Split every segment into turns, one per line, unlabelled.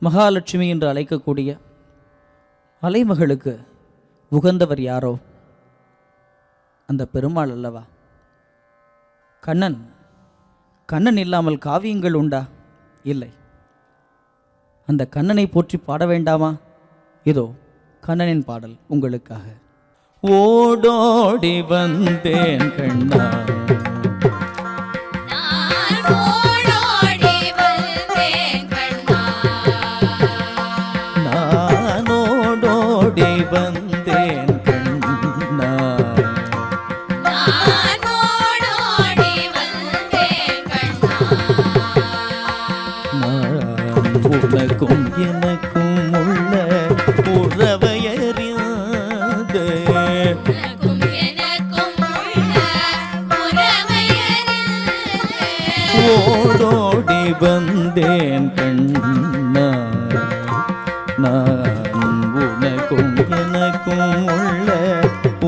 மகாலட்சுமி என்று அழைக்கக்கூடிய அலைமகளுக்கு உகந்தவர் யாரோ? அந்த பெருமாள் அல்லவா? கண்ணன். கண்ணன் இல்லாமல் காவியங்கள் உண்டா? இல்லை. அந்த கண்ணனை போற்றி பாட வேண்டாமா? இதோ கண்ணனின் பாடல் உங்களுக்காக. ஓடோடி வந்தேன் கண்ணா. உனக்கும் எனக்கும் உள்ள உறவையறியாது. ஓடோடி வந்தேன் கண்ணா நான் உனக்கும் எனக்கும் உள்ள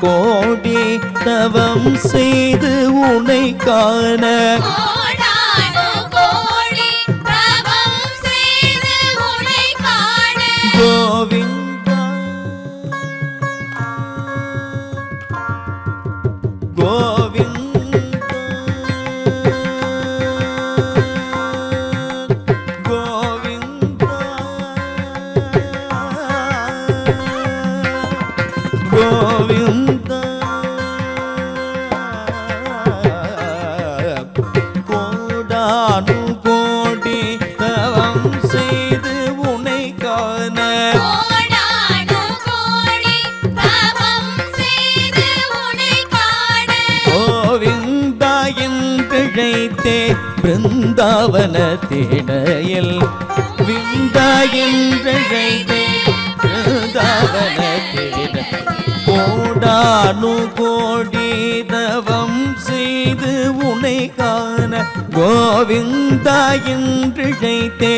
கோடி தவம் செய்து உனை காண. கோவிந்தா. கோவிந்தா. கோவிந்தா. என்றழைத்தே பிருந்தாவன தேடையில் விந்தா என்றழைத்தே பிருந்தாவன தேட கோடானு கோடி தவம் செய்து உனை காண கோவிந்தா என்றழைத்தே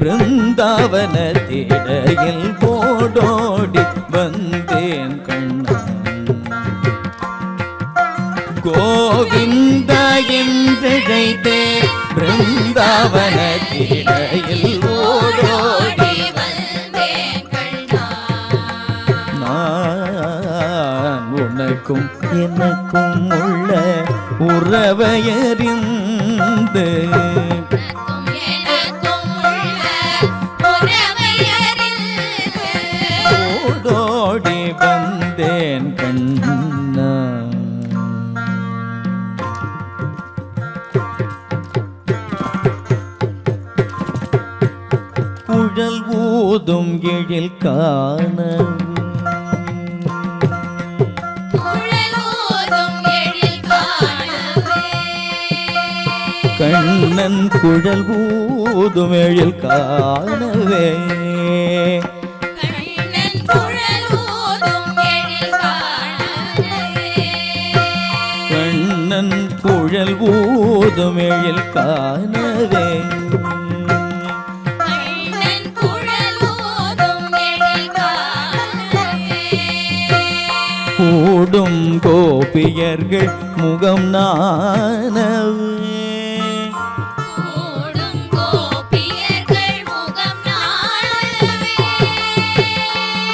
பிருந்தாவன தேடையில் கோடோடி வந்த என்றழைத்தே பிருந்தாவன திடையில் ஓடோடி நான் உனக்கும் எனக்கும் உள்ள உறவையறிந்த குழல் ஊதும் எழில் காணவே.
குழலோதும் எழில் காணவே.
கண்ணன் குழல் ஊதும் எழில் காணவே.
கண்ணன்
குழல் ஊதும் எழில் காணவே. கோபியர்கள் முகம் நாணவே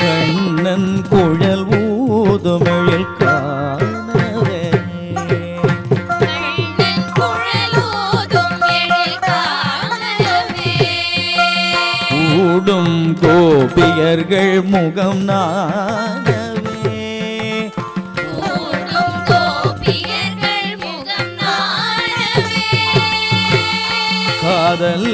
கண்ணன் குழல் ஊதும் எழில் காணவே.
கூடும் கோபியர்கள் முகம் நாணவே
காதல்